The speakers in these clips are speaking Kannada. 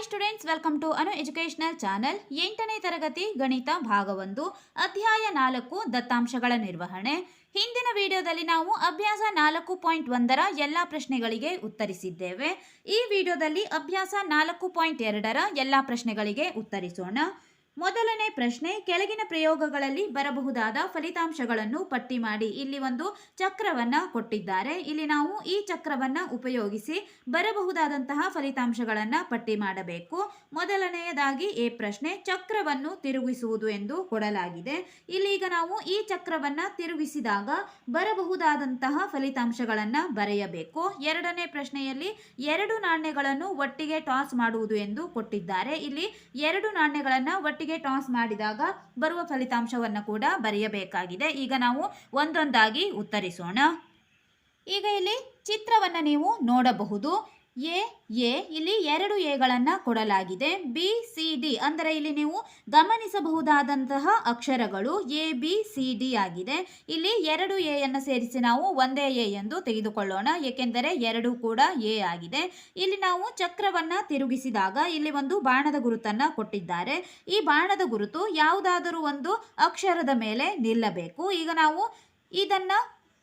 Hi students welcome to Anu educational channel ಎಂಟನೇ ತರಗತಿ ಗಣಿತ ಭಾಗ ಒಂದು, ಅಧ್ಯಾಯ ನಾಲ್ಕು, ದತ್ತಾಂಶಗಳ ನಿರ್ವಹಣೆ. ಹಿಂದಿನ ವಿಡಿಯೋದಲ್ಲಿ ನಾವು ಅಭ್ಯಾಸ ನಾಲ್ಕು ಪಾಯಿಂಟ್ ಒಂದರ ಎಲ್ಲ ಪ್ರಶ್ನೆಗಳಿಗೆ ಉತ್ತರಿಸಿದ್ದೇವೆ. ಈ ವಿಡಿಯೋದಲ್ಲಿ ಅಭ್ಯಾಸ ನಾಲ್ಕು ಪಾಯಿಂಟ್ ಎರಡರ ಎಲ್ಲ ಪ್ರಶ್ನೆಗಳಿಗೆ ಉತ್ತರಿಸೋಣ. ಮೊದಲನೇ ಪ್ರಶ್ನೆ, ಕೆಳಗಿನ ಪ್ರಯೋಗಗಳಲ್ಲಿ ಬರಬಹುದಾದ ಫಲಿತಾಂಶಗಳನ್ನು ಪಟ್ಟಿ ಮಾಡಿ. ಇಲ್ಲಿ ಒಂದು ಚಕ್ರವನ್ನ ಕೊಟ್ಟಿದ್ದಾರೆ. ಇಲ್ಲಿ ನಾವು ಈ ಚಕ್ರವನ್ನ ಉಪಯೋಗಿಸಿ ಬರಬಹುದಾದಂತಹ ಫಲಿತಾಂಶಗಳನ್ನ ಪಟ್ಟಿ ಮಾಡಬೇಕು. ಮೊದಲನೆಯದಾಗಿ ಎ ಪ್ರಶ್ನೆ, ಚಕ್ರವನ್ನು ತಿರುಗಿಸುವುದು ಎಂದು ಕೊಡಲಾಗಿದೆ. ಇಲ್ಲಿ ಈಗ ನಾವು ಈ ಚಕ್ರವನ್ನ ತಿರುಗಿಸಿದಾಗ ಬರಬಹುದಾದಂತಹ ಫಲಿತಾಂಶಗಳನ್ನ ಬರೆಯಬೇಕು. ಎರಡನೇ ಪ್ರಶ್ನೆಯಲ್ಲಿ ಎರಡು ನಾಣ್ಯಗಳನ್ನು ಒಟ್ಟಿಗೆ ಟಾಸ್ ಮಾಡುವುದು ಎಂದು ಕೊಟ್ಟಿದ್ದಾರೆ. ಇಲ್ಲಿ ಎರಡು ನಾಣ್ಯಗಳನ್ನು ಒಟ್ಟಿಗೆ ಟಾಸ್ ಮಾಡಿದಾಗ ಬರುವ ಫಲಿತಾಂಶವನ್ನು ಕೂಡ ಬರೆಯಬೇಕಾಗಿದೆ. ಈಗ ನಾವು ಒಂದೊಂದಾಗಿ ಉತ್ತರಿಸೋಣ. ಈಗ ಇಲ್ಲಿ ಚಿತ್ರವನ್ನು ನೀವು ನೋಡಬಹುದು. ಎ ಎ, ಇಲ್ಲಿ ಎರಡು ಎಗಳನ್ನು ಕೊಡಲಾಗಿದೆ. ಬಿ, ಸಿ, ಡಿ ಅಂದರೆ ಇಲ್ಲಿ ನೀವು ಗಮನಿಸಬಹುದಾದಂತಹ ಅಕ್ಷರಗಳು ಎ, ಬಿ, ಸಿ, ಡಿ ಆಗಿದೆ. ಇಲ್ಲಿ ಎರಡು ಎ ಅನ್ನು ಸೇರಿಸಿ ನಾವು ಒಂದೇ ಎ ಎಂದು ತೆಗೆದುಕೊಳ್ಳೋಣ. ಏಕೆಂದರೆ ಎರಡು ಕೂಡ ಎ ಆಗಿದೆ. ಇಲ್ಲಿ ನಾವು ಚಕ್ರವನ್ನ ತಿರುಗಿಸಿದಾಗ ಇಲ್ಲಿ ಒಂದು ಬಾಣದ ಗುರುತನ್ನ ಕೊಟ್ಟಿದ್ದಾರೆ. ಈ ಬಾಣದ ಗುರುತು ಯಾವುದಾದರೂ ಒಂದು ಅಕ್ಷರದ ಮೇಲೆ ನಿಲ್ಲಬೇಕು. ಈಗ ನಾವು ಇದನ್ನ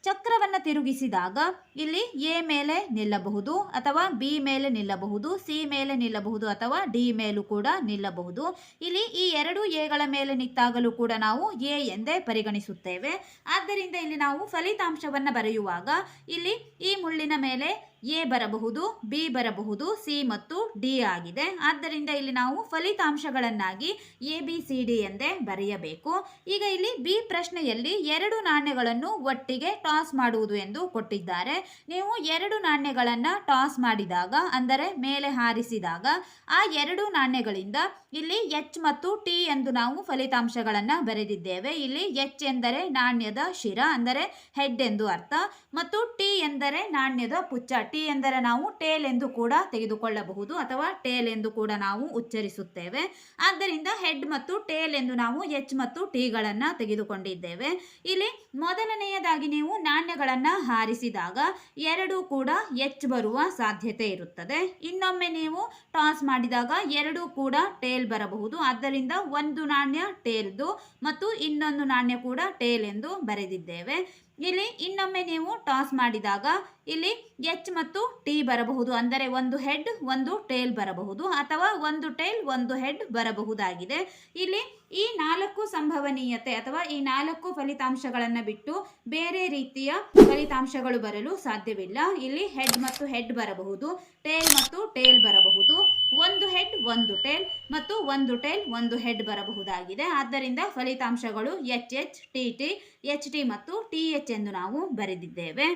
ಚಕ್ರವನ್ನು ತಿರುಗಿಸಿದಾಗ ಇಲ್ಲಿ ಎ ಮೇಲೆ ನಿಲ್ಲಬಹುದು ಅಥವಾ ಬಿ ಮೇಲೆ ನಿಲ್ಲಬಹುದು, ಸಿ ಮೇಲೆ ನಿಲ್ಲಬಹುದು ಅಥವಾ ಡಿ ಮೇಲೂ ಕೂಡ ನಿಲ್ಲಬಹುದು. ಇಲ್ಲಿ ಈ ಎರಡು ಎಗಳ ಮೇಲೆ ನಿಂತಾಗಲೂ ಕೂಡ ನಾವು ಎ ಎಂದೇ ಪರಿಗಣಿಸುತ್ತೇವೆ. ಆದ್ದರಿಂದ ಇಲ್ಲಿ ನಾವು ಫಲಿತಾಂಶವನ್ನು ಬರೆಯುವಾಗ ಇಲ್ಲಿ ಈ ಮುಳ್ಳಿನ ಮೇಲೆ ಎ ಬರಬಹುದು, ಬಿ ಬರಬಹುದು, ಸಿ ಮತ್ತು ಡಿ ಆಗಿದೆ. ಆದ್ದರಿಂದ ಇಲ್ಲಿ ನಾವು ಫಲಿತಾಂಶಗಳನ್ನಾಗಿ ಎ, ಬಿ, ಸಿ, ಡಿ ಎಂದೇ ಬರೆಯಬೇಕು. ಈಗ ಇಲ್ಲಿ ಬಿ ಪ್ರಶ್ನೆಯಲ್ಲಿ ಎರಡು ನಾಣ್ಯಗಳನ್ನು ಒಟ್ಟಿಗೆ ಟಾಸ್ ಮಾಡುವುದು ಎಂದು ಕೊಟ್ಟಿದ್ದಾರೆ. ನೀವು ಎರಡು ನಾಣ್ಯಗಳನ್ನು ಟಾಸ್ ಮಾಡಿದಾಗ, ಅಂದರೆ ಮೇಲೆ ಹಾರಿಸಿದಾಗ, ಆ ಎರಡು ನಾಣ್ಯಗಳಿಂದ ಇಲ್ಲಿ ಎಚ್ ಮತ್ತು ಟಿ ಎಂದು ನಾವು ಫಲಿತಾಂಶಗಳನ್ನು ಬರೆದಿದ್ದೇವೆ. ಇಲ್ಲಿ ಎಚ್ ಎಂದರೆ ನಾಣ್ಯದ ಶಿರ, ಅಂದರೆ ಹೆಡ್ ಎಂದು ಅರ್ಥ. ಮತ್ತು ಟಿ ಎಂದರೆ ನಾಣ್ಯದ ಪುಚ್ಚ ಟಿ ಎಂದರೆ ನಾವು ಟೇಲ್ ಎಂದು ಕೂಡ ತೆಗೆದುಕೊಳ್ಳಬಹುದು ಅಥವಾ ಟೇಲ್ ಎಂದು ಕೂಡ ನಾವು ಉಚ್ಚರಿಸುತ್ತೇವೆ. ಆದ್ದರಿಂದ ಹೆಡ್ ಮತ್ತು ಟೇಲ್ ಎಂದು ನಾವು ಎಚ್ ಮತ್ತು ಟಿಗಳನ್ನು ತೆಗೆದುಕೊಂಡಿದ್ದೇವೆ. ಇಲ್ಲಿ ಮೊದಲನೆಯದಾಗಿ ನೀವು ನಾಣ್ಯಗಳನ್ನು ಹಾರಿಸಿದಾಗ ಎರಡು ಕೂಡ ಎಚ್ ಬರುವ ಸಾಧ್ಯತೆ ಇರುತ್ತದೆ. ಇನ್ನೊಮ್ಮೆ ನೀವು ಟಾಸ್ ಮಾಡಿದಾಗ ಎರಡು ಕೂಡ ಟೇಲ್ ಬರಬಹುದು. ಆದ್ದರಿಂದ ಒಂದು ನಾಣ್ಯ ಟೇಲ್ದು ಮತ್ತು ಇನ್ನೊಂದು ನಾಣ್ಯ ಕೂಡ ಟೇಲ್ ಎಂದು ಬರೆದಿದ್ದೇವೆ. ಇಲ್ಲಿ ಇನ್ನೊಮ್ಮೆ ನೀವು ಟಾಸ್ ಮಾಡಿದಾಗ ಇಲ್ಲಿ ಎಚ್ ಮತ್ತು ಟಿ ಬರಬಹುದು. ಅಂದರೆ ಒಂದು ಹೆಡ್ ಒಂದು ಟೇಲ್ ಬರಬಹುದು. ಅಥವಾ ಒಂದು ಟೇಲ್ ಒಂದು ಹೆಡ್ ಬರಬಹುದಾಗಿದೆ. ಇಲ್ಲಿ ಈ ನಾಲ್ಕು ಸಂಭವನೀಯತೆ ಅಥವಾ ಈ ನಾಲ್ಕು ಫಲಿತಾಂಶಗಳನ್ನು ಬಿಟ್ಟು ಬೇರೆ ರೀತಿಯ ಫಲಿತಾಂಶಗಳು ಬರಲು ಸಾಧ್ಯವಿಲ್ಲ. ಇಲ್ಲಿ ಹೆಡ್ ಮತ್ತು ಹೆಡ್ ಬರಬಹುದು ಟೇಲ್ ಮತ್ತು ಟೇಲ್ ಬರಬಹುದು, ಒಂದು ಹೆಡ್ ಒಂದು ಟೇಲ್ ಮತ್ತು ಒಂದು ಟೇಲ್ ಒಂದು ಹೆಡ್ ಬರಬಹುದಾಗಿದೆ. ಆದ್ದರಿಂದ ಫಲಿತಾಂಶಗಳು H H T T H T ಮತ್ತು ಟಿ ಎಚ್ ಎಂದು ನಾವು ಬರೆದಿದ್ದೇವೆ.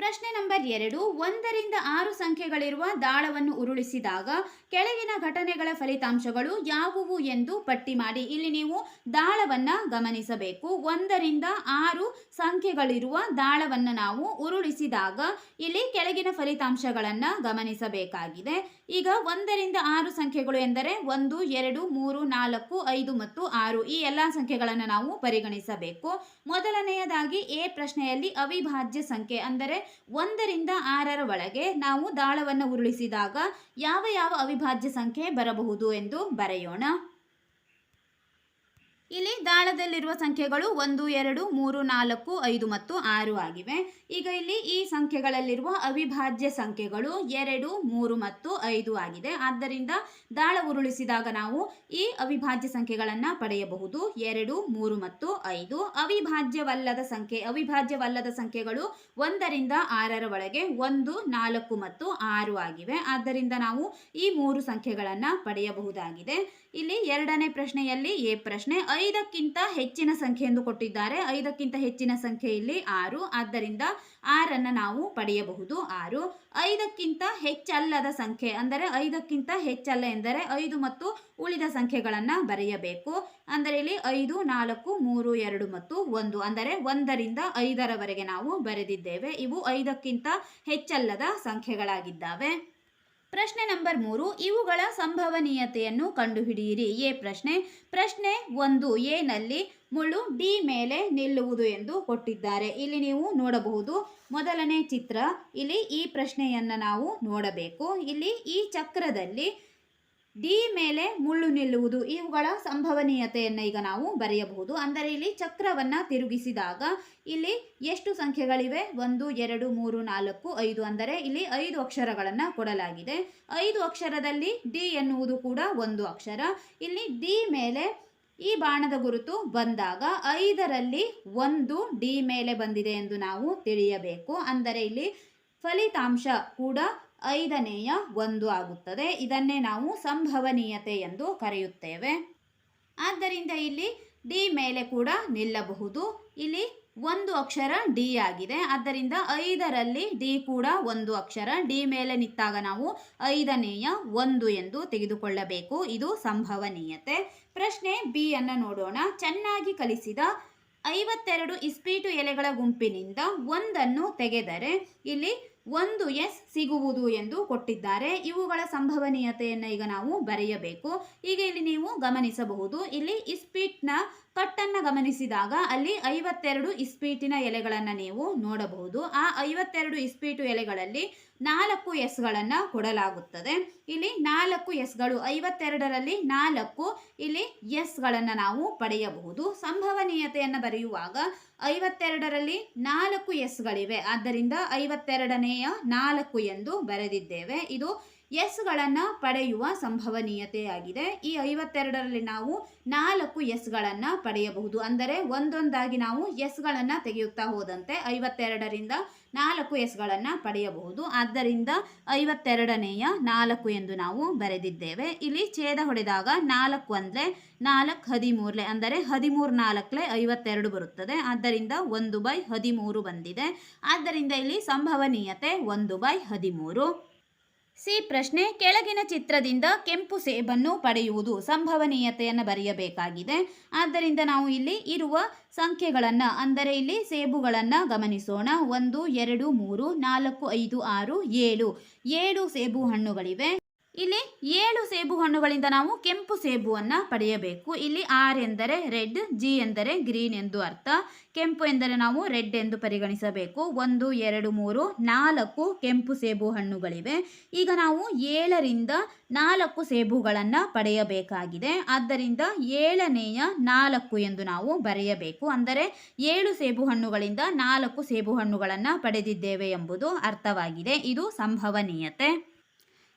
ಪ್ರಶ್ನೆ ನಂಬರ್ ಎರಡು, ಒಂದರಿಂದ ಆರು ಸಂಖ್ಯೆಗಳಿರುವ ದಾಳವನ್ನು ಉರುಳಿಸಿದಾಗ ಕೆಳಗಿನ ಘಟನೆಗಳ ಫಲಿತಾಂಶಗಳು ಯಾವುವು ಎಂದು ಪಟ್ಟಿ ಮಾಡಿ. ಇಲ್ಲಿ ನೀವು ದಾಳವನ್ನು ಗಮನಿಸಬೇಕು. ಒಂದರಿಂದ ಆರು ಸಂಖ್ಯೆಗಳಿರುವ ದಾಳವನ್ನು ನಾವು ಉರುಳಿಸಿದಾಗ ಇಲ್ಲಿ ಕೆಳಗಿನ ಫಲಿತಾಂಶಗಳನ್ನು ಗಮನಿಸಬೇಕಾಗಿದೆ. ಈಗ ಒಂದರಿಂದ ಆರು ಸಂಖ್ಯೆಗಳು ಎಂದರೆ ಒಂದು, ಎರಡು, ಮೂರು, ನಾಲ್ಕು, ಐದು ಮತ್ತು ಆರು. ಈ ಎಲ್ಲ ಸಂಖ್ಯೆಗಳನ್ನು ನಾವು ಪರಿಗಣಿಸಬೇಕು. ಮೊದಲನೆಯದಾಗಿ ಎ ಪ್ರಶ್ನೆಯಲ್ಲಿ ಅವಿಭಾಜ್ಯ ಸಂಖ್ಯೆ ಅಂದರೆ ಒಂದರಿಂದ ಆರರ ಒಳಗೆ ನಾವು ದಾಳವನ್ನು ಉರುಳಿಸಿದಾಗ ಯಾವ ಯಾವ ಅವಿಭಾಜ್ಯ ಸಂಖ್ಯೆ ಬರಬಹುದು ಎಂದು ಬರೆಯೋಣ. ಇಲ್ಲಿ ದಾಳದಲ್ಲಿರುವ ಸಂಖ್ಯೆಗಳು ಒಂದು, ಎರಡು, ಮೂರು, ನಾಲ್ಕು, ಐದು ಮತ್ತು ಆರು ಆಗಿವೆ. ಈಗ ಇಲ್ಲಿ ಈ ಸಂಖ್ಯೆಗಳಲ್ಲಿರುವ ಅವಿಭಾಜ್ಯ ಸಂಖ್ಯೆಗಳು ಎರಡು, ಮೂರು ಮತ್ತು ಐದು ಆಗಿದೆ. ಆದ್ದರಿಂದ ದಾಳ ಉರುಳಿಸಿದಾಗ ನಾವು ಈ ಅವಿಭಾಜ್ಯ ಸಂಖ್ಯೆಗಳನ್ನು ಪಡೆಯಬಹುದು. ಎರಡು, ಮೂರು ಮತ್ತು ಐದು. ಅವಿಭಾಜ್ಯವಲ್ಲದ ಸಂಖ್ಯೆ, ಅವಿಭಾಜ್ಯವಲ್ಲದ ಸಂಖ್ಯೆಗಳು ಒಂದರಿಂದ ಆರರ ಒಳಗೆ ಒಂದು, ನಾಲ್ಕು ಮತ್ತು ಆರು ಆಗಿವೆ. ಆದ್ದರಿಂದ ನಾವು ಈ ಮೂರು ಸಂಖ್ಯೆಗಳನ್ನು ಪಡೆಯಬಹುದಾಗಿದೆ. ಇಲ್ಲಿ ಎರಡನೇ ಪ್ರಶ್ನೆಯಲ್ಲಿ ಎ ಪ್ರಶ್ನೆ, ಐದಕ್ಕಿಂತ ಹೆಚ್ಚಿನ ಸಂಖ್ಯೆ ಎಂದು ಕೊಟ್ಟಿದ್ದಾರೆ. ಐದಕ್ಕಿಂತ ಹೆಚ್ಚಿನ ಸಂಖ್ಯೆ ಇಲ್ಲಿ ಆರು. ಆದ್ದರಿಂದ ಆರನ್ನು ನಾವು ಪಡೆಯಬಹುದು. ಆರು. ಐದಕ್ಕಿಂತ ಹೆಚ್ಚಲ್ಲದ ಸಂಖ್ಯೆ ಅಂದರೆ ಐದಕ್ಕಿಂತ ಹೆಚ್ಚಲ್ಲ ಎಂದರೆ ಐದು ಮತ್ತು ಉಳಿದ ಸಂಖ್ಯೆಗಳನ್ನು ಬರೆಯಬೇಕು. ಅಂದರೆ ಇಲ್ಲಿ ಐದು, ನಾಲ್ಕು, ಮೂರು, ಎರಡು ಮತ್ತು ಒಂದು ಅಂದರೆ ಒಂದರಿಂದ ಐದರವರೆಗೆ ನಾವು ಬರೆದಿದ್ದೇವೆ. ಇವು ಐದಕ್ಕಿಂತ ಹೆಚ್ಚಲ್ಲದ ಸಂಖ್ಯೆಗಳಾಗಿದ್ದಾವೆ. ಪ್ರಶ್ನೆ ನಂಬರ್ ಮೂರು, ಇವುಗಳ ಸಂಭವನೀಯತೆಯನ್ನು ಕಂಡುಹಿಡಿಯಿರಿ. ಎ ಪ್ರಶ್ನೆ ಪ್ರಶ್ನೆ ಒಂದು ಎನಲ್ಲಿ ಮುಳ್ಳು ಡಿ ಮೇಲೆ ನಿಲ್ಲುವುದು ಎಂದು ಕೊಟ್ಟಿದ್ದಾರೆ. ಇಲ್ಲಿ ನೀವು ನೋಡಬಹುದು, ಮೊದಲನೇ ಚಿತ್ರ, ಇಲ್ಲಿ ಈ ಪ್ರಶ್ನೆಯನ್ನು ನಾವು ನೋಡಬೇಕು. ಇಲ್ಲಿ ಈ ಚಕ್ರದಲ್ಲಿ ಡಿ ಮೇಲೆ ಮುಳ್ಳು ನಿಲ್ಲುವುದು ಇವುಗಳ ಸಂಭವನೀಯತೆಯನ್ನು ಈಗ ನಾವು ಬರೆಯಬಹುದು. ಅಂದರೆ ಇಲ್ಲಿ ಚಕ್ರವನ್ನ ತಿರುಗಿಸಿದಾಗ ಇಲ್ಲಿ ಎಷ್ಟು ಸಂಖ್ಯೆಗಳಿವೆ? ಒಂದು, ಎರಡು, ಮೂರು, ನಾಲ್ಕು, ಐದು ಅಂದರೆ ಇಲ್ಲಿ ಐದು ಅಕ್ಷರಗಳನ್ನು ಕೊಡಲಾಗಿದೆ. ಐದು ಅಕ್ಷರದಲ್ಲಿ ಡಿ ಎನ್ನುವುದು ಕೂಡ ಒಂದು ಅಕ್ಷರ. ಇಲ್ಲಿ ಡಿ ಮೇಲೆ ಈ ಬಾಣದ ಗುರುತು ಬಂದಾಗ ಐದರಲ್ಲಿ ಒಂದು ಡಿ ಮೇಲೆ ಬಂದಿದೆ ಎಂದು ನಾವು ತಿಳಿಯಬೇಕು. ಅಂದರೆ ಇಲ್ಲಿ ಫಲಿತಾಂಶ ಕೂಡ ಐದನೆಯ ಒಂದು ಆಗುತ್ತದೆ. ಇದನ್ನೇ ನಾವು ಸಂಭವನೀಯತೆ ಎಂದು ಕರೆಯುತ್ತೇವೆ. ಆದ್ದರಿಂದ ಇಲ್ಲಿ ಡಿ ಮೇಲೆ ಕೂಡ ನಿಲ್ಲಬಹುದು. ಇಲ್ಲಿ ಒಂದು ಅಕ್ಷರ ಡಿ ಆಗಿದೆ. ಆದ್ದರಿಂದ ಐದರಲ್ಲಿ ಡಿ ಕೂಡ ಒಂದು ಅಕ್ಷರ ಡಿ ಮೇಲೆ ನಿಂತಾಗ ನಾವು ಐದನೆಯ ಒಂದು ಎಂದು ತೆಗೆದುಕೊಳ್ಳಬೇಕು. ಇದು ಸಂಭವನೀಯತೆ. ಪ್ರಶ್ನೆ ಬಿ ಅನ್ನು ನೋಡೋಣ. ಚೆನ್ನಾಗಿ ಕಲಿಸಿದ ಐವತ್ತೆರಡು ಇಸ್ಪೀಟು ಎಲೆಗಳ ಗುಂಪಿನಿಂದ ಒಂದನ್ನು ತೆಗೆದರೆ ಇಲ್ಲಿ ಒಂದು ಎಸ್ ಸಿಗುವುದು ಎಂದು ಕೊಟ್ಟಿದ್ದಾರೆ. ಇವುಗಳ ಸಂಭವನೀಯತೆಯನ್ನು ಈಗ ನಾವು ಬರೆಯಬೇಕು. ಈಗ ಇಲ್ಲಿ ನೀವು ಗಮನಿಸಬಹುದು. ಇಲ್ಲಿ ಇಸ್ಪೀಟ್ನ ಕಟ್ಟನ್ನು ಗಮನಿಸಿದಾಗ ಅಲ್ಲಿ ಐವತ್ತೆರಡು ಇಸ್ಪೀಟಿನ ಎಲೆಗಳನ್ನು ನೀವು ನೋಡಬಹುದು. ಆ ಐವತ್ತೆರಡು ಇಸ್ಪೀಟು ಎಲೆಗಳಲ್ಲಿ ನಾಲ್ಕು ಎಸ್ಗಳನ್ನು ಕೊಡಲಾಗುತ್ತದೆ. ಇಲ್ಲಿ ನಾಲ್ಕು ಎಸ್ಗಳು, ಐವತ್ತೆರಡರಲ್ಲಿ ನಾಲ್ಕು ಇಲ್ಲಿ ಎಸ್ಗಳನ್ನು ನಾವು ಪಡೆಯಬಹುದು. ಸಂಭವನೀಯತೆಯನ್ನು ಬರೆಯುವಾಗ ಐವತ್ತೆರಡರಲ್ಲಿ ನಾಲ್ಕು ಎಸ್ಗಳಿವೆ. ಆದ್ದರಿಂದ ಐವತ್ತೆರಡನೆಯ ನಾಲ್ಕು ಎಂದು ಬರೆದಿದ್ದೇವೆ. ಇದು ಎಸ್ಗಳನ್ನು ಪಡೆಯುವ ಸಂಭವನೀಯತೆಯಾಗಿದೆ. ಈ ಐವತ್ತೆರಡರಲ್ಲಿ ನಾವು ನಾಲ್ಕು ಎಸ್ಗಳನ್ನು ಪಡೆಯಬಹುದು. ಅಂದರೆ ಒಂದೊಂದಾಗಿ ನಾವು ಎಸ್ಗಳನ್ನು ತೆಗೆಯುತ್ತಾ ಹೋದಂತೆ ಐವತ್ತೆರಡರಿಂದ ನಾಲ್ಕು ಎಸ್ಗಳನ್ನು ಪಡೆಯಬಹುದು. ಆದ್ದರಿಂದ ಐವತ್ತೆರಡನೆಯ ನಾಲ್ಕು ಎಂದು ನಾವು ಬರೆದಿದ್ದೇವೆ. ಇಲ್ಲಿ ಛೇದ ಹೊಡೆದಾಗ ನಾಲ್ಕು ಅಂದರೆ ನಾಲ್ಕು ಹದಿಮೂರಲೆ ಅಂದರೆ ಹದಿಮೂರು ನಾಲ್ಕಲೆ ಐವತ್ತೆರಡು ಬರುತ್ತದೆ. ಆದ್ದರಿಂದ ಒಂದು ಬೈ ಹದಿಮೂರು ಬಂದಿದೆ. ಆದ್ದರಿಂದ ಇಲ್ಲಿ ಸಂಭವನೀಯತೆ ಒಂದು ಬೈ ಹದಿಮೂರು. ಸಿ ಪ್ರಶ್ನೆ, ಕೆಳಗಿನ ಚಿತ್ರದಿಂದ ಕೆಂಪು ಸೇಬನ್ನು ಪಡೆಯುವುದು ಸಂಭವನೀಯತೆಯನ್ನು ಬರೆಯಬೇಕಾಗಿದೆ. ಆದ್ದರಿಂದ ನಾವು ಇಲ್ಲಿ ಇರುವ ಸಂಖ್ಯೆಗಳನ್ನು, ಅಂದರೆ ಇಲ್ಲಿ ಸೇಬುಗಳನ್ನು ಗಮನಿಸೋಣ. ಒಂದು, ಎರಡು, ಮೂರು, ನಾಲ್ಕು, ಐದು, ಆರು, ಏಳು. ಏಳು ಸೇಬು ಹಣ್ಣುಗಳಿವೆ. ಇಲ್ಲಿ ಏಳು ಸೇಬು ಹಣ್ಣುಗಳಿಂದ ನಾವು ಕೆಂಪು ಸೇಬುವನ್ನು ಪಡೆಯಬೇಕು. ಇಲ್ಲಿ ಆರ್ ಎಂದರೆ ರೆಡ್, ಜಿ ಎಂದರೆ ಗ್ರೀನ್ ಎಂದು ಅರ್ಥ. ಕೆಂಪು ಎಂದರೆ ನಾವು ರೆಡ್ ಎಂದು ಪರಿಗಣಿಸಬೇಕು. ಒಂದು, ಎರಡು, ಮೂರು, ನಾಲ್ಕು ಕೆಂಪು ಸೇಬು ಹಣ್ಣುಗಳಿವೆ. ಈಗ ನಾವು ಏಳರಿಂದ ನಾಲ್ಕು ಸೇಬುಗಳನ್ನು ಪಡೆಯಬೇಕಾಗಿದೆ. ಆದ್ದರಿಂದ ಏಳನೆಯ ನಾಲ್ಕು ಎಂದು ನಾವು ಬರೆಯಬೇಕು. ಅಂದರೆ ಏಳು ಸೇಬು ಹಣ್ಣುಗಳಿಂದ ನಾಲ್ಕು ಸೇಬು ಹಣ್ಣುಗಳನ್ನು ಪಡೆದಿದ್ದೇವೆ ಎಂಬುದು ಅರ್ಥವಾಗಿದೆ. ಇದು ಸಂಭವನೀಯತೆ.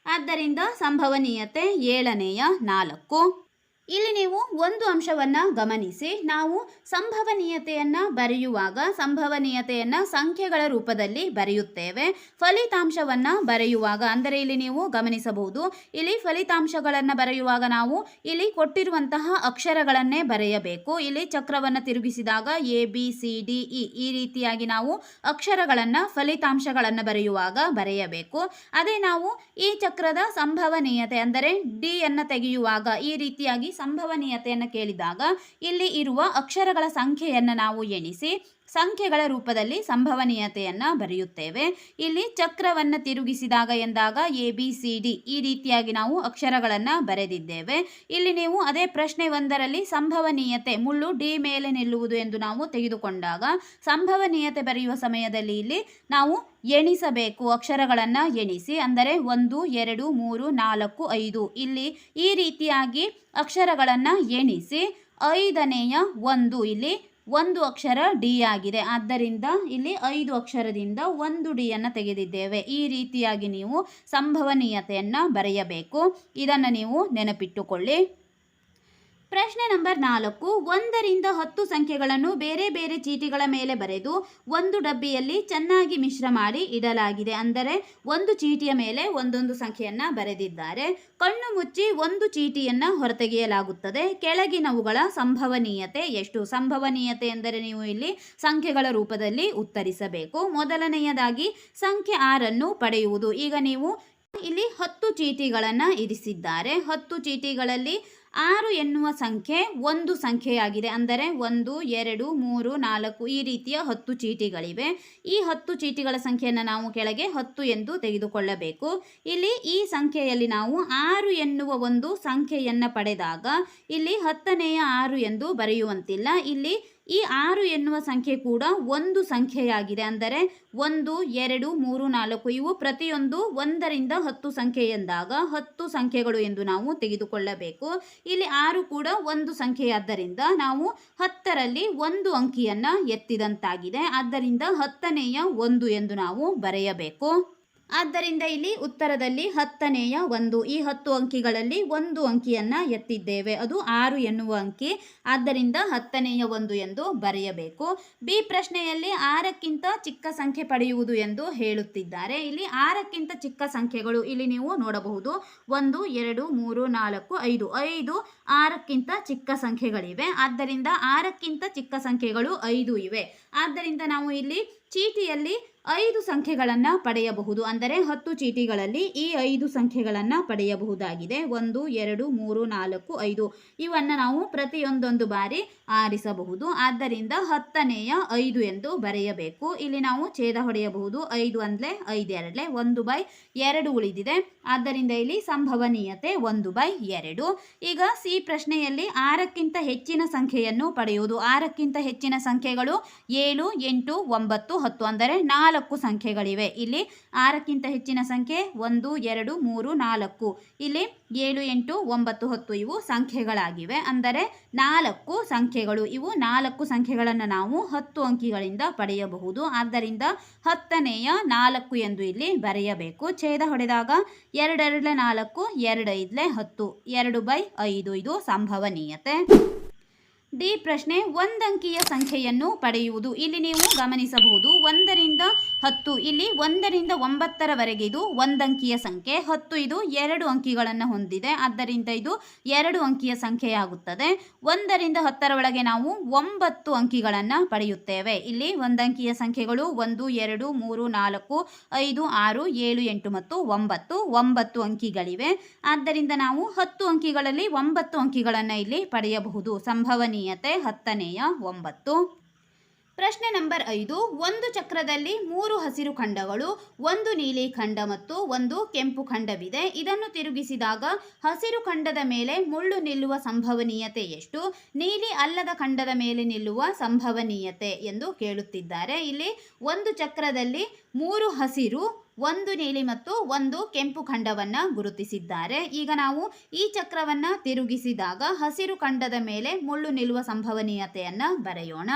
ಆದ್ದರಿಂದ ಸಂಭವನೀಯತೆ ಏಳನೆಯ ನಾಲ್ಕು. ಇಲ್ಲಿ ನೀವು ಒಂದು ಅಂಶವನ್ನು ಗಮನಿಸಿ. ನಾವು ಸಂಭವನೀಯತೆಯನ್ನು ಬರೆಯುವಾಗ ಸಂಭವನೀಯತೆಯನ್ನು ಸಂಖ್ಯೆಗಳ ರೂಪದಲ್ಲಿ ಬರೆಯುತ್ತೇವೆ. ಫಲಿತಾಂಶವನ್ನು ಬರೆಯುವಾಗ ಅಂದರೆ ಇಲ್ಲಿ ನೀವು ಗಮನಿಸಬಹುದು. ಇಲ್ಲಿ ಫಲಿತಾಂಶಗಳನ್ನು ಬರೆಯುವಾಗ ನಾವು ಇಲ್ಲಿ ಕೊಟ್ಟಿರುವಂತಹ ಅಕ್ಷರಗಳನ್ನೇ ಬರೆಯಬೇಕು. ಇಲ್ಲಿ ಚಕ್ರವನ್ನು ತಿರುಗಿಸಿದಾಗ A, B, C, D, E ಈ ರೀತಿಯಾಗಿ ನಾವು ಅಕ್ಷರಗಳನ್ನು, ಫಲಿತಾಂಶಗಳನ್ನು ಬರೆಯುವಾಗ ಬರೆಯಬೇಕು. ಅದೇ ನಾವು ಈ ಚಕ್ರದ ಸಂಭವನೀಯತೆ ಅಂದರೆ ಡಿ ಅನ್ನು ತೆಗೆಯುವಾಗ ಈ ರೀತಿಯಾಗಿ ಸಂಭವನೀಯತೆಯನ್ನು ಕೇಳಿದಾಗ ಇಲ್ಲಿ ಇರುವ ಅಕ್ಷರಗಳ ಸಂಖ್ಯೆಯನ್ನು ನಾವು ಎಣಿಸಿ ಸಂಖ್ಯೆಗಳ ರೂಪದಲ್ಲಿ ಸಂಭವನೀಯತೆಯನ್ನು ಬರೆಯುತ್ತೇವೆ. ಇಲ್ಲಿ ಚಕ್ರವನ್ನು ತಿರುಗಿಸಿದಾಗ ಎಂದಾಗ ಎ ಬಿ ಸಿ ಡಿ ಈ ರೀತಿಯಾಗಿ ನಾವು ಅಕ್ಷರಗಳನ್ನು ಬರೆದಿದ್ದೇವೆ. ಇಲ್ಲಿ ನೀವು ಅದೇ ಪ್ರಶ್ನೆ ಒಂದರಲ್ಲಿ ಸಂಭವನೀಯತೆ ಮುಳ್ಳು ಡಿ ಮೇಲೆ ನಿಲ್ಲುವುದು ಎಂದು ನಾವು ತೆಗೆದುಕೊಂಡಾಗ ಸಂಭವನೀಯತೆ ಬರೆಯುವ ಸಮಯದಲ್ಲಿ ಇಲ್ಲಿ ನಾವು ಎಣಿಸಬೇಕು, ಅಕ್ಷರಗಳನ್ನು ಎಣಿಸಿ. ಅಂದರೆ ಒಂದು, ಎರಡು, ಮೂರು, ನಾಲ್ಕು, ಐದು. ಇಲ್ಲಿ ಈ ರೀತಿಯಾಗಿ ಅಕ್ಷರಗಳನ್ನು ಎಣಿಸಿ. ಐದನೆಯ ಒಂದು ಇಲ್ಲಿ ಒಂದು ಅಕ್ಷರ ಡಿ ಆಗಿದೆ. ಆದ್ದರಿಂದ ಇಲ್ಲಿ ಐದು ಅಕ್ಷರದಿಂದ ಒಂದು ಡಿಯನ್ನು ತೆಗೆದಿದ್ದೇವೆ. ಈ ರೀತಿಯಾಗಿ ನೀವು ಸಂಭವನೀಯತೆಯನ್ನು ಬರೆಯಬೇಕು. ಇದನ್ನು ನೀವು ನೆನಪಿಟ್ಟುಕೊಳ್ಳಿ. ಪ್ರಶ್ನೆ ನಂಬರ್ ನಾಲ್ಕು, ಒಂದರಿಂದ ಹತ್ತು ಸಂಖ್ಯೆಗಳನ್ನು ಬೇರೆ ಬೇರೆ ಚೀಟಿಗಳ ಮೇಲೆ ಬರೆದು ಒಂದು ಡಬ್ಬಿಯಲ್ಲಿ ಚೆನ್ನಾಗಿ ಮಿಶ್ರ ಮಾಡಿ ಇಡಲಾಗಿದೆ. ಅಂದರೆ ಒಂದು ಚೀಟಿಯ ಮೇಲೆ ಒಂದೊಂದು ಸಂಖ್ಯೆಯನ್ನು ಬರೆದಿದ್ದಾರೆ. ಕಣ್ಣು ಮುಚ್ಚಿ ಒಂದು ಚೀಟಿಯನ್ನು ಹೊರತೆಗೆಯಲಾಗುತ್ತದೆ. ಕೆಳಗಿನವುಗಳ ಸಂಭವನೀಯತೆ ಎಷ್ಟು? ಸಂಭವನೀಯತೆ ಎಂದರೆ ನೀವು ಇಲ್ಲಿ ಸಂಖ್ಯೆಗಳ ರೂಪದಲ್ಲಿ ಉತ್ತರಿಸಬೇಕು. ಮೊದಲನೆಯದಾಗಿ ಸಂಖ್ಯೆ ಆರನ್ನು ಪಡೆಯುವುದು. ಈಗ ನೀವು ಇಲ್ಲಿ ಹತ್ತು ಚೀಟಿಗಳನ್ನು ಇರಿಸಿದ್ದಾರೆ. ಹತ್ತು ಚೀಟಿಗಳಲ್ಲಿ ಆರು ಎನ್ನುವ ಸಂಖ್ಯೆ ಒಂದು ಸಂಖ್ಯೆಯಾಗಿದೆ. ಅಂದರೆ ಒಂದು, ಎರಡು, ಮೂರು, ನಾಲ್ಕು ಈ ರೀತಿಯ ಹತ್ತು ಚೀಟಿಗಳಿವೆ. ಈ ಹತ್ತು ಚೀಟಿಗಳ ಸಂಖ್ಯೆಯನ್ನು ನಾವು ಕೆಳಗೆ ಹತ್ತು ಎಂದು ತೆಗೆದುಕೊಳ್ಳಬೇಕು. ಇಲ್ಲಿ ಈ ಸಂಖ್ಯೆಯಲ್ಲಿ ನಾವು ಆರು ಎನ್ನುವ ಒಂದು ಸಂಖ್ಯೆಯನ್ನು ಪಡೆದಾಗ ಇಲ್ಲಿ ಹತ್ತನೆಯ ಆರು ಎಂದು ಬರೆಯುವಂತಿಲ್ಲ. ಇಲ್ಲಿ ಈ ಆರು ಎನ್ನುವ ಸಂಖ್ಯೆ ಕೂಡ ಒಂದು ಸಂಖ್ಯೆಯಾಗಿದೆ. ಅಂದರೆ ಒಂದು, ಎರಡು, ಮೂರು, ನಾಲ್ಕು ಇವು ಪ್ರತಿಯೊಂದು ಒಂದರಿಂದ ಹತ್ತು ಸಂಖ್ಯೆ ಎಂದಾಗ ಹತ್ತು ಸಂಖ್ಯೆಗಳು ಎಂದು ನಾವು ತೆಗೆದುಕೊಳ್ಳಬೇಕು. ಇಲ್ಲಿ ಆರು ಕೂಡ ಒಂದು ಸಂಖ್ಯೆಯಾದ್ದರಿಂದ ನಾವು ಹತ್ತರಲ್ಲಿ ಒಂದು ಅಂಕಿಯನ್ನು ಎತ್ತಿದಂತಾಗಿದೆ. ಆದ್ದರಿಂದ ಹತ್ತನೆಯ ಒಂದು ಎಂದು ನಾವು ಬರೆಯಬೇಕು. ಆದ್ದರಿಂದ ಇಲ್ಲಿ ಉತ್ತರದಲ್ಲಿ ಹತ್ತನೆಯ ಒಂದು. ಈ ಹತ್ತು ಅಂಕಿಗಳಲ್ಲಿ ಒಂದು ಅಂಕಿಯನ್ನ ಎತ್ತಿದ್ದೇವೆ. ಅದು ಆರು ಎನ್ನುವ ಅಂಕಿ. ಆದ್ದರಿಂದ ಹತ್ತನೆಯ ಒಂದು ಎಂದು ಬರೆಯಬೇಕು. ಬಿ ಪ್ರಶ್ನೆಯಲ್ಲಿ ಆರಕ್ಕಿಂತ ಚಿಕ್ಕ ಸಂಖ್ಯೆ ಪಡೆಯುವುದು ಎಂದು ಹೇಳುತ್ತಿದ್ದಾರೆ. ಇಲ್ಲಿ ಆರಕ್ಕಿಂತ ಚಿಕ್ಕ ಸಂಖ್ಯೆಗಳು ಇಲ್ಲಿ ನೀವು ನೋಡಬಹುದು. ಒಂದು, ಎರಡು, ಮೂರು, ನಾಲ್ಕು, ಐದು. ಐದು ಆರಕ್ಕಿಂತ ಚಿಕ್ಕ ಸಂಖ್ಯೆಗಳಿವೆ. ಆದ್ದರಿಂದ ಆರಕ್ಕಿಂತ ಚಿಕ್ಕ ಸಂಖ್ಯೆಗಳು ಐದು ಇವೆ. ಆದ್ದರಿಂದ ನಾವು ಇಲ್ಲಿ ಚೀಟಿಯಲ್ಲಿ ಐದು ಸಂಖ್ಯೆಗಳನ್ನು ಪಡೆಯಬಹುದು. ಅಂದರೆ ಹತ್ತು ಚೀಟಿಗಳಲ್ಲಿ ಈ ಐದು ಸಂಖ್ಯೆಗಳನ್ನು ಪಡೆಯಬಹುದಾಗಿದೆ. ಒಂದು, ಎರಡು, ಮೂರು, ನಾಲ್ಕು, ಐದು. ಇವನ್ನು ನಾವು ಪ್ರತಿಯೊಂದೊಂದು ಬಾರಿ ಆರಿಸಬಹುದು. ಆದ್ದರಿಂದ ಹತ್ತನೆಯ ಐದು ಎಂದು ಬರೆಯಬೇಕು. ಇಲ್ಲಿ ನಾವು ಛೇದ ಹೊಡೆಯಬಹುದು. ಐದು ಅಂದರೆ ಐದು ಎರಡ್ಲೆ ಒಂದು ಬೈ ಎರಡು ಉಳಿದಿದೆ. ಆದ್ದರಿಂದ ಇಲ್ಲಿ ಸಂಭವನೀಯತೆ ಒಂದು ಬೈ ಎರಡು. ಈಗ ಸಿ ಪ್ರಶ್ನೆಯಲ್ಲಿ ಆರಕ್ಕಿಂತ ಹೆಚ್ಚಿನ ಸಂಖ್ಯೆಯನ್ನು ಪಡೆಯುವುದು. ಆರಕ್ಕಿಂತ ಹೆಚ್ಚಿನ ಸಂಖ್ಯೆಗಳು ಏಳು, ಎಂಟು, ಒಂಬತ್ತು, ಹತ್ತು. ಅಂದರೆ ಸಂಖ್ಯೆಗಳಿವೆ. ಇಲ್ಲಿ ಆರಕ್ಕಿಂತ ಹೆಚ್ಚಿನ ಸಂಖ್ಯೆ ಒಂದು, ಎರಡು, ಮೂರು, ನಾಲ್ಕು. ಇಲ್ಲಿ ಏಳು, ಎಂಟು, ಒಂಬತ್ತು, ಹತ್ತು ಇವು ಸಂಖ್ಯೆಗಳಾಗಿವೆ. ಅಂದರೆ ನಾಲ್ಕು ಸಂಖ್ಯೆಗಳು. ಇವು ನಾಲ್ಕು ಸಂಖ್ಯೆಗಳನ್ನು ನಾವು ಹತ್ತು ಅಂಕಿಗಳಿಂದ ಪಡೆಯಬಹುದು. ಆದ್ದರಿಂದ ಹತ್ತನೆಯ ನಾಲ್ಕು ಎಂದು ಇಲ್ಲಿ ಬರೆಯಬೇಕು. ಛೇದ ಹೊಡೆದಾಗ ಎರಡೆರಡಲೆ ನಾಲ್ಕು, ಎರಡೈದ್ಲೆ ಹತ್ತು. ಎರಡು ಬೈ ಐದು. ಇದು ಸಂಭವನೀಯತೆ. ಡಿ ಪ್ರಶ್ನೆ ಒಂದಂಕಿಯ ಸಂಖ್ಯೆಯನ್ನು ಪಡೆಯುವುದು. ಇಲ್ಲಿ ನೀವು ಗಮನಿಸಬಹುದು, ಒಂದರಿಂದ ಹತ್ತು, ಇಲ್ಲಿ ಒಂದರಿಂದ ಒಂಬತ್ತರವರೆಗೆ ಇದು ಒಂದಂಕಿಯ ಸಂಖ್ಯೆ. ಹತ್ತು ಇದು ಎರಡು ಅಂಕಿಗಳನ್ನು ಹೊಂದಿದೆ. ಆದ್ದರಿಂದ ಇದು ಎರಡು ಅಂಕಿಯ ಸಂಖ್ಯೆಯಾಗುತ್ತದೆ. ಒಂದರಿಂದ ಹತ್ತರ ಒಳಗೆ ನಾವು ಒಂಬತ್ತು ಅಂಕಿಗಳನ್ನು ಪಡೆಯುತ್ತೇವೆ. ಇಲ್ಲಿ ಒಂದಂಕಿಯ ಸಂಖ್ಯೆಗಳು ಒಂದು, ಎರಡು, ಮೂರು, ನಾಲ್ಕು, ಐದು, ಆರು, ಏಳು, ಎಂಟು ಮತ್ತು ಒಂಬತ್ತು. ಒಂಬತ್ತು ಅಂಕಿಗಳಿವೆ. ಆದ್ದರಿಂದ ನಾವು ಹತ್ತು ಅಂಕಿಗಳಲ್ಲಿ ಒಂಬತ್ತು ಅಂಕಿಗಳನ್ನು ಇಲ್ಲಿ ಪಡೆಯಬಹುದು. ಸಂಭವನೀಯತೆ ಹತ್ತನೆಯ ಒಂಬತ್ತು. ಪ್ರಶ್ನೆ ನಂಬರ್ ಐದು, ಒಂದು ಚಕ್ರದಲ್ಲಿ ಮೂರು ಹಸಿರು ಖಂಡಗಳು, ಒಂದು ನೀಲಿ ಖಂಡ ಮತ್ತು ಒಂದು ಕೆಂಪು ಖಂಡವಿದೆ. ಇದನ್ನು ತಿರುಗಿಸಿದಾಗ ಹಸಿರು ಖಂಡದ ಮೇಲೆ ಮುಳ್ಳು ನಿಲ್ಲುವ ಸಂಭವನೀಯತೆ ಎಷ್ಟು? ನೀಲಿ ಅಲ್ಲದ ಖಂಡದ ಮೇಲೆ ನಿಲ್ಲುವ ಸಂಭವನೀಯತೆ ಎಂದು ಕೇಳುತ್ತಿದ್ದಾರೆ. ಇಲ್ಲಿ ಒಂದು ಚಕ್ರದಲ್ಲಿ ಮೂರು ಹಸಿರು ಒಂದು ನೀಲಿ ಮತ್ತು ಒಂದು ಕೆಂಪು ಖಂಡವನ್ನು ಗುರುತಿಸಿದ್ದಾರೆ. ಈಗ ನಾವು ಈ ಚಕ್ರವನ್ನ ತಿರುಗಿಸಿದಾಗ ಹಸಿರು ಖಂಡದ ಮೇಲೆ ಮುಳ್ಳು ನಿಲ್ಲುವ ಸಂಭವನೀಯತೆಯನ್ನು ಬರೆಯೋಣ.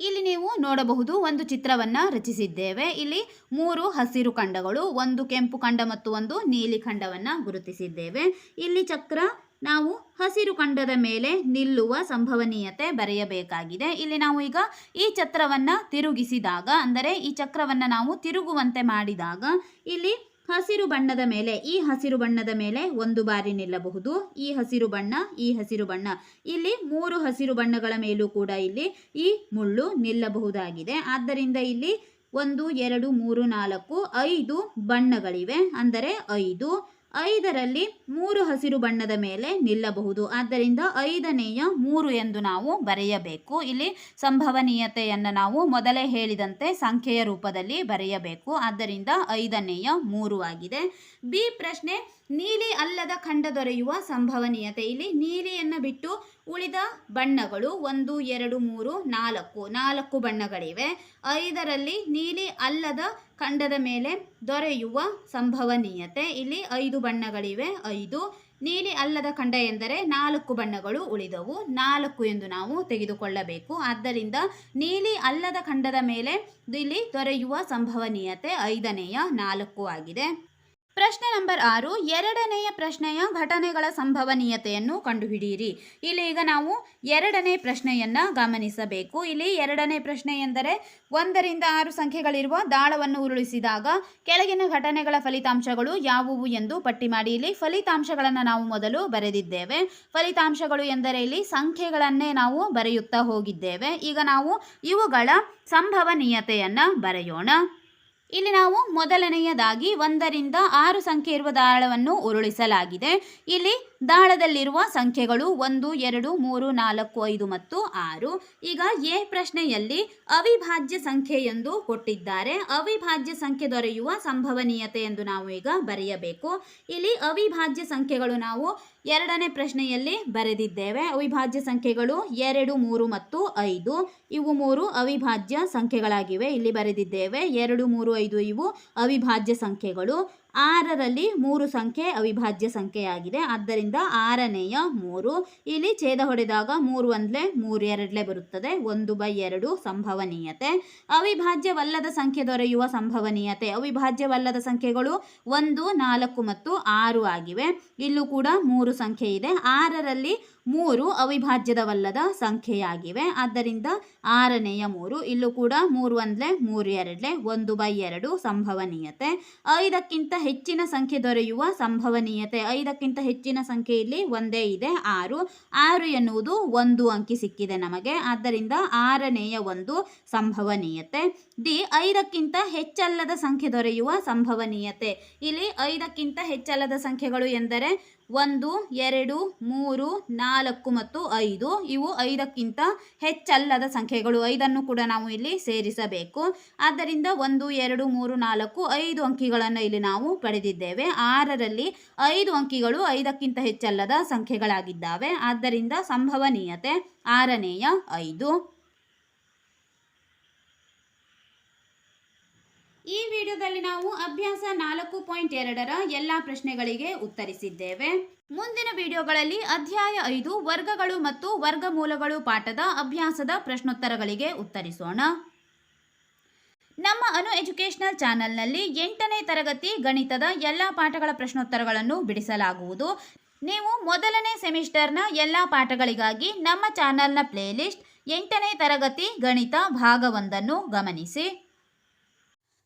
ಇಲ್ಲಿ ನೀವು ನೋಡಬಹುದು ಒಂದು ಚಿತ್ರವನ್ನ ರಚಿಸಿದ್ದೇವೆ. ಇಲ್ಲಿ ಮೂರು ಹಸಿರು ಖಂಡಗಳು, ಒಂದು ಕೆಂಪು ಖಂಡ ಮತ್ತು ಒಂದು ನೀಲಿ ಖಂಡವನ್ನು ಗುರುತಿಸಿದ್ದೇವೆ. ಇಲ್ಲಿ ಚಕ್ರ ನಾವು ಹಸಿರು ಖಂಡದ ಮೇಲೆ ನಿಲ್ಲುವ ಸಂಭವನೀಯತೆ ಬರೆಯಬೇಕಾಗಿದೆ. ಇಲ್ಲಿ ನಾವು ಈಗ ಈ ಚಕ್ರವನ್ನು ತಿರುಗಿಸಿದಾಗ, ಅಂದರೆ ಈ ಚಕ್ರವನ್ನ ನಾವು ತಿರುಗುವಂತೆ ಮಾಡಿದಾಗ, ಇಲ್ಲಿ ಹಸಿರು ಬಣ್ಣದ ಮೇಲೆ, ಈ ಹಸಿರು ಬಣ್ಣದ ಮೇಲೆ ಒಂದು ಬಾರಿ ನಿಲ್ಲಬಹುದು. ಈ ಹಸಿರು ಬಣ್ಣ, ಈ ಹಸಿರು ಬಣ್ಣ. ಇಲ್ಲಿ ಮೂರು ಹಸಿರು ಬಣ್ಣಗಳ ಮೇಲೂ ಕೂಡ ಇಲ್ಲಿ ಈ ಮುಳ್ಳು ನಿಲ್ಲಬಹುದಾಗಿದೆ. ಆದ್ದರಿಂದ ಇಲ್ಲಿ ಒಂದು, ಎರಡು, ಮೂರು, ನಾಲ್ಕು, ಐದು ಬಣ್ಣಗಳಿವೆ. ಅಂದರೆ ಐದು ಐದರಲ್ಲಿ ಮೂರು ಹಸಿರು ಬಣ್ಣದ ಮೇಲೆ ನಿಲ್ಲಬಹುದು. ಆದ್ದರಿಂದ ಐದನೆಯ ಮೂರು ಎಂದು ನಾವು ಬರೆಯಬೇಕು. ಇಲ್ಲಿ ಸಂಭವನೀಯತೆಯನ್ನು ನಾವು ಮೊದಲೇ ಹೇಳಿದಂತೆ ಸಂಖ್ಯೆಯ ರೂಪದಲ್ಲಿ ಬರೆಯಬೇಕು. ಆದ್ದರಿಂದ ಐದನೆಯ ಮೂರು ಆಗಿದೆ. ಬಿ ಪ್ರಶ್ನೆ, ನೀಲಿ ಅಲ್ಲದ ಖಂಡ ದೊರೆಯುವ ಸಂಭವನೀಯತೆ. ಇಲ್ಲಿ ನೀಲಿಯನ್ನು ಬಿಟ್ಟು ಉಳಿದ ಬಣ್ಣಗಳು ಒಂದು, ಎರಡು, ಮೂರು, ನಾಲ್ಕು. ನಾಲ್ಕು ಬಣ್ಣಗಳಿವೆ. ಐದರಲ್ಲಿ ನೀಲಿ ಅಲ್ಲದ ಖಂಡದ ಮೇಲೆ ದೊರೆಯುವ ಸಂಭವನೀಯತೆ ಇಲ್ಲಿ ಐದು ಬಣ್ಣಗಳಿವೆ. ಐದು. ನೀಲಿ ಅಲ್ಲದ ಖಂಡ ಎಂದರೆ ನಾಲ್ಕು ಬಣ್ಣಗಳು ಉಳಿದವು. ನಾಲ್ಕು ಎಂದು ನಾವು ತೆಗೆದುಕೊಳ್ಳಬೇಕು. ಆದ್ದರಿಂದ ನೀಲಿ ಅಲ್ಲದ ಖಂಡದ ಮೇಲೆ ಇಲ್ಲಿ ದೊರೆಯುವ ಸಂಭವನೀಯತೆ ಐದನೆಯ ನಾಲ್ಕು ಆಗಿದೆ. ಪ್ರಶ್ನೆ ನಂಬರ್ ಆರು, ಎರಡನೆಯ ಪ್ರಶ್ನೆಯ ಘಟನೆಗಳ ಸಂಭವನೀಯತೆಯನ್ನು ಕಂಡುಹಿಡಿಯಿರಿ. ಇಲ್ಲಿ ಈಗ ನಾವು ಎರಡನೇ ಪ್ರಶ್ನೆಯನ್ನ ಗಮನಿಸಬೇಕು. ಇಲ್ಲಿ ಎರಡನೇ ಪ್ರಶ್ನೆ ಎಂದರೆ, ಒಂದರಿಂದ ಆರು ಸಂಖ್ಯೆಗಳಿರುವ ದಾಳವನ್ನು ಉರುಳಿಸಿದಾಗ ಕೆಳಗಿನ ಘಟನೆಗಳ ಫಲಿತಾಂಶಗಳು ಯಾವುವು ಎಂದು ಪಟ್ಟಿ ಮಾಡಿ. ಇಲ್ಲಿ ಫಲಿತಾಂಶಗಳನ್ನು ನಾವು ಮೊದಲು ಬರೆದಿದ್ದೇವೆ. ಫಲಿತಾಂಶಗಳು ಎಂದರೆ ಇಲ್ಲಿ ಸಂಖ್ಯೆಗಳನ್ನೇ ನಾವು ಬರೆಯುತ್ತಾ ಹೋಗಿದ್ದೇವೆ. ಈಗ ನಾವು ಇವುಗಳ ಸಂಭವನೀಯತೆಯನ್ನು ಬರೆಯೋಣ. ಇಲ್ಲಿ ನಾವು ಮೊದಲನೆಯದಾಗಿ ಒಂದರಿಂದ ಆರು ಸಂಖ್ಯೆ ಇರುವ ದಾಳವನ್ನು ಉರುಳಿಸಲಾಗಿದೆ. ಇಲ್ಲಿ ದಾಳದಲ್ಲಿರುವ ಸಂಖ್ಯೆಗಳು ಒಂದು, ಎರಡು, ಮೂರು, ನಾಲ್ಕು, ಐದು ಮತ್ತು ಆರು. ಈಗ ಎ ಪ್ರಶ್ನೆಯಲ್ಲಿ ಅವಿಭಾಜ್ಯ ಸಂಖ್ಯೆ ಎಂದು ಕೊಟ್ಟಿದ್ದಾರೆ. ಅವಿಭಾಜ್ಯ ಸಂಖ್ಯೆ ದೊರೆಯುವ ಸಂಭವನೀಯತೆ ಎಂದು ನಾವು ಈಗ ಬರೆಯಬೇಕು. ಇಲ್ಲಿ ಅವಿಭಾಜ್ಯ ಸಂಖ್ಯೆಗಳು ನಾವು ಎರಡನೇ ಪ್ರಶ್ನೆಯಲ್ಲಿ ಬರೆದಿದ್ದೇವೆ. ಅವಿಭಾಜ್ಯ ಸಂಖ್ಯೆಗಳು ಎರಡು, ಮೂರು ಮತ್ತು ಐದು. ಇವು ಮೂರು ಅವಿಭಾಜ್ಯ ಸಂಖ್ಯೆಗಳಾಗಿವೆ. ಇಲ್ಲಿ ಬರೆದಿದ್ದೇವೆ ಎರಡು, ಮೂರು, ಐದು. ಇವು ಅವಿಭಾಜ್ಯ ಸಂಖ್ಯೆಗಳು. ಆರರಲ್ಲಿ ಮೂರು ಸಂಖ್ಯೆ ಅವಿಭಾಜ್ಯ ಸಂಖ್ಯೆಯಾಗಿದೆ. ಆದ್ದರಿಂದ ಆರನೆಯ ಮೂರು, ಇಲ್ಲಿ ಛೇದ ಹೊಡೆದಾಗ ಮೂರು ಒಂದ್ಲೆ ಮೂರು ಎರಡ್ಲೆ ಬರುತ್ತದೆ. ಒಂದು ಬೈ ಎರಡು ಸಂಭವನೀಯತೆ. ಅವಿಭಾಜ್ಯವಲ್ಲದ ಸಂಖ್ಯೆ ದೊರೆಯುವ ಸಂಭವನೀಯತೆ. ಅವಿಭಾಜ್ಯವಲ್ಲದ ಸಂಖ್ಯೆಗಳು ಒಂದು, ನಾಲ್ಕು ಮತ್ತು ಆರು ಆಗಿವೆ. ಇಲ್ಲೂ ಕೂಡ ಮೂರು ಸಂಖ್ಯೆ ಇದೆ. ಆರರಲ್ಲಿ ಮೂರು ಅವಿಭಾಜ್ಯದವಲ್ಲದ ಸಂಖ್ಯೆಯಾಗಿವೆ. ಆದ್ದರಿಂದ ಆರನೆಯ ಮೂರು, ಇಲ್ಲೂ ಕೂಡ ಮೂರು ಅಂದರೆ ಮೂರು ಎರಡ್ಲೆ, ಒಂದು ಬೈ ಎರಡು ಸಂಭವನೀಯತೆ. ಐದಕ್ಕಿಂತ ಹೆಚ್ಚಿನ ಸಂಖ್ಯೆ ದೊರೆಯುವ ಸಂಭವನೀಯತೆ. ಐದಕ್ಕಿಂತ ಹೆಚ್ಚಿನ ಸಂಖ್ಯೆ ಇಲ್ಲಿ ಒಂದೇ ಇದೆ, ಆರು. ಆರು ಎನ್ನುವುದು ಒಂದು ಅಂಕಿ ಸಿಕ್ಕಿದೆ ನಮಗೆ. ಆದ್ದರಿಂದ ಆರನೆಯ ಒಂದು ಸಂಭವನೀಯತೆ. ಡಿ, ಐದಕ್ಕಿಂತ ಹೆಚ್ಚಲ್ಲದ ಸಂಖ್ಯೆ ದೊರೆಯುವ ಸಂಭವನೀಯತೆ. ಇಲ್ಲಿ ಐದಕ್ಕಿಂತ ಹೆಚ್ಚಲ್ಲದ ಸಂಖ್ಯೆಗಳು ಎಂದರೆ ಒಂದು, ಎರಡು, ಮೂರು, ನಾಲ್ಕು ಮತ್ತು ಐದು. ಇವು ಐದಕ್ಕಿಂತ ಹೆಚ್ಚಲ್ಲದ ಸಂಖ್ಯೆಗಳು. ಐದನ್ನು ಕೂಡ ನಾವು ಇಲ್ಲಿ ಸೇರಿಸಬೇಕು. ಆದ್ದರಿಂದ ಒಂದು, ಎರಡು, ಮೂರು, ನಾಲ್ಕು, ಐದು ಅಂಕಿಗಳನ್ನು ಇಲ್ಲಿ ನಾವು ಪಡೆದಿದ್ದೇವೆ. ಆರರಲ್ಲಿ ಐದು ಅಂಕಿಗಳು ಐದಕ್ಕಿಂತ ಹೆಚ್ಚಲ್ಲದ ಸಂಖ್ಯೆಗಳಾಗಿದ್ದಾವೆ. ಆದ್ದರಿಂದ ಸಂಭವನೀಯತೆ ಆರನೆಯ ಐದು. ಈ ವಿಡಿಯೋದಲ್ಲಿ ನಾವು ಅಭ್ಯಾಸ ನಾಲ್ಕು ಪಾಯಿಂಟ್ ಎರಡರ ಎಲ್ಲ ಪ್ರಶ್ನೆಗಳಿಗೆ ಉತ್ತರಿಸಿದ್ದೇವೆ. ಮುಂದಿನ ವಿಡಿಯೋಗಳಲ್ಲಿ ಅಧ್ಯಾಯ ಐದು, ವರ್ಗಗಳು ಮತ್ತು ವರ್ಗಮೂಲಗಳು ಪಾಠದ ಅಭ್ಯಾಸದ ಪ್ರಶ್ನೋತ್ತರಗಳಿಗೆ ಉತ್ತರಿಸೋಣ. ನಮ್ಮ ಅನು ಎಜುಕೇಶನಲ್ ಚಾನೆಲ್ನಲ್ಲಿ ಎಂಟನೇ ತರಗತಿ ಗಣಿತದ ಎಲ್ಲ ಪಾಠಗಳ ಪ್ರಶ್ನೋತ್ತರಗಳನ್ನು ಬಿಡಿಸಲಾಗುವುದು. ನೀವು ಮೊದಲನೇ ಸೆಮಿಸ್ಟರ್ನ ಎಲ್ಲ ಪಾಠಗಳಿಗಾಗಿ ನಮ್ಮ ಚಾನೆಲ್ನ ಪ್ಲೇಲಿಸ್ಟ್ ಎಂಟನೇ ತರಗತಿ ಗಣಿತ ಭಾಗವೊಂದನ್ನು ಗಮನಿಸಿ.